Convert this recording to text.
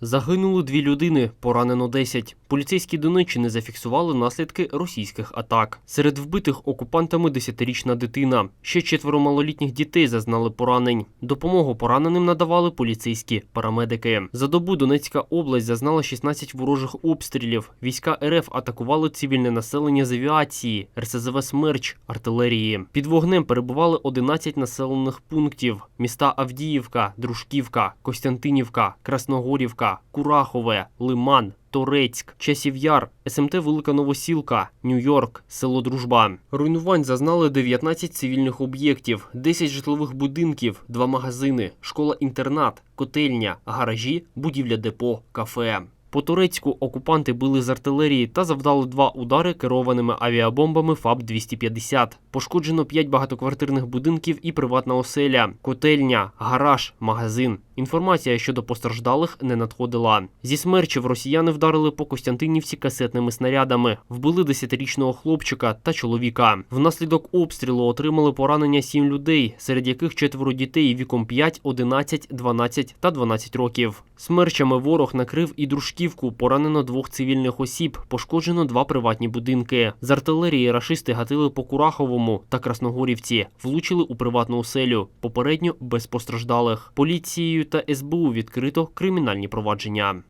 Загинули дві людини, поранено 10. Поліцейські Донеччини зафіксували наслідки російських атак. Серед вбитих окупантами 10-річна дитина. Ще четверо малолітніх дітей зазнали поранень. Допомогу пораненим надавали поліцейські парамедики. За добу Донецька область зазнала 16 ворожих обстрілів. Війська РФ атакували цивільне населення з авіації, РСЗВ «Смерч», артилерії. Під вогнем перебували 11 населених пунктів: міста Авдіївка, Дружківка, Костянтинівка, Красногорівка, Курахове, Лиман. Торецьк, Часів Яр, СМТ Велика Новосілка, Нью-Йорк, село Дружба. Руйнувань зазнали 19 цивільних об'єктів, 10 житлових будинків, 2 магазини, школа-інтернат, котельня, гаражі, будівля депо, кафе. По Турецьку окупанти били з артилерії та завдали два удари керованими авіабомбами ФАБ-250. Пошкоджено 5 багатоквартирних будинків і приватна оселя, котельня, гараж, магазин. Інформація щодо постраждалих не надходила. Зі смерчів росіяни вдарили по Костянтинівці касетними снарядами, вбили 10-річного хлопчика та чоловіка. Внаслідок обстрілу отримали поранення 7 людей, серед яких четверо дітей віком 5, 11, 12 та 12 років. Смерчами ворог накрив і дружківку. Поранено двох цивільних осіб, пошкоджено два приватні будинки. З артилерії рашисти гатили по Кураховому та Красногорівці, влучили у приватну оселю. Попередньо без постраждалих. Поліцією та СБУ відкрито кримінальні провадження.